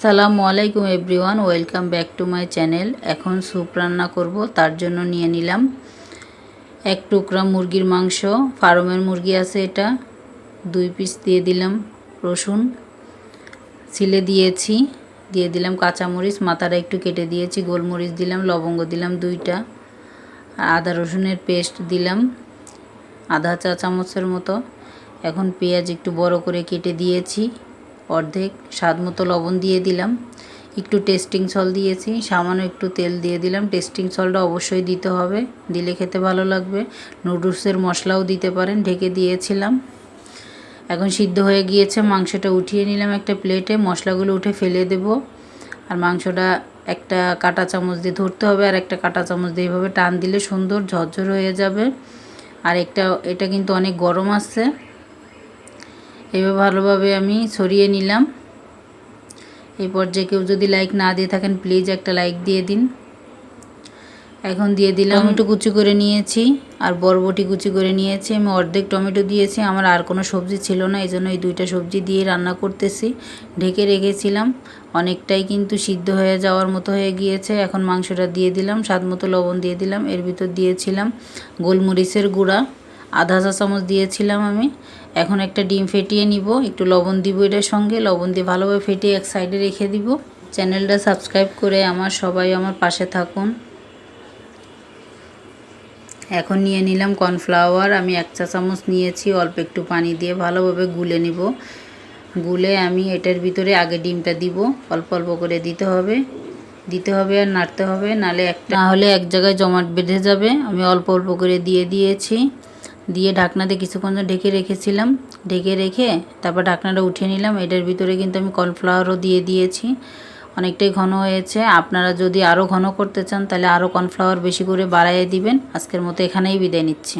আসসালামু আলাইকুম everyone, welcome back to my channel. এখন স্যুপ রান্না করব, তার জন্য নিয়ে নিলাম এক টুকরা মুরগির মাংস। ফার্মের মুরগি আছে এটা। দুই পিস দিয়ে দিলাম রসুন। ছিলে দিয়েছি, দিয়ে দিলাম কাঁচামরিচ, মাথাটা একটু কেটে দিয়েছি, গোলমরিচ দিলাম, লবঙ্গ দিলাম দুইটা, আদা রসুনের পেস্ট দিলাম, আধা চা চামচের মতো। এখন পেঁয়াজ একটু বড় করে কেটে দিয়েছি। অর্ধেক স্বাদ মতো লবণ দিয়ে দিলাম। একটু টেস্টিং সল দিয়েছি, সামান্য একটু তেল দিয়ে দিলাম। টেস্টিং সলটা অবশ্যই দিতে হবে, দিলে খেতে ভালো লাগবে। নুডলসের মশলাও দিতে পারেন, ঢেকে দিয়েছিলাম। এখন সিদ্ধ হয়ে গিয়েছে, মাংসটা উঠিয়ে নিলাম একটা প্লেটে। মশলাগুলো উঠে ফেলে দেব। আর মাংসটা একটা কাটা চামচ দিয়ে ধরতে হবে, আর একটা কাটা চামচ দিয়ে এভাবে টান দিলে সুন্দর ঝরঝর হয়ে যাবে। আর একটা, এটা কিন্তু অনেক গরম আসছে। এভাবে ভালোভাবে আমি সরিয়ে নিলাম। এই পর্যায়ে কেউ যদি লাইক না দিয়ে থাকেন প্লিজ একটা লাইক দিয়ে দিন। এখন দিয়ে দিলাম টমেটো কুচি করে নিয়েছি আর বরবটি কুচি করে নিয়েছি। আমি অর্ধেক টমেটো দিয়েছি আমার আর কোনো সবজি ছিল না এই জন্য এই দুইটা সবজি দিয়ে রান্না করতেছি। ঢেকে রেখেছিলাম অনেকটাই কিন্তু সিদ্ধ হয়ে যাওয়ার মতো হয়ে গিয়েছে। এখন মাংসটা দিয়ে দিলাম স্বাদ মতো লবণ দিয়ে দিলাম এর ভিতর দিয়েছিলাম গোলমরিচের গুঁড়া। আধা চা চামচ দিয়েছিলাম আমি। এখন একটা ডিম ফেটিয়ে নিব। একটু লবণ দিব এটার সঙ্গে। লবণ দিয়ে ভালোভাবে ফেটিয়ে এক সাইডে রেখে দিব। চ্যানেলটা সাবস্ক্রাইব করে আমার সবাই আমার পাশে থাকুন। এখন নিয়ে নিলাম কর্নফ্লাওয়ার আমি এক চা চামচ নিয়েছি। অল্প একটু পানি দিয়ে ভালোভাবে গুলে নিব। গুলে আমি এটার ভিতরে আগে ডিমটা দিব। অল্প অল্প করে দিতে হবে। দিতে হবে আর নাড়তে হবে। নালে একটা না হলে এক জায়গায় জমাট বেঁধে যাবে। আমি অল্প অল্প করে দিয়ে দিয়েছি। দিয়ে ঢাকনাতে কিছুক্ষণ ঢেকে রেখেছিলাম। ঢেকে রেখে তারপর ঢাকনাটা উঠিয়ে নিলাম। এটার ভিতরে কিন্তু আমি কর্নফ্লাওয়ারও দিয়ে দিয়েছি। অনেকটাই ঘন হয়েছে। আপনারা যদি আরও ঘন করতে চান, তাহলে আরও কর্নফ্লাওয়ার বেশি করে বাড়াইয়ে দিবেন। আজকের মতো এখানেই বিদায় নিচ্ছি।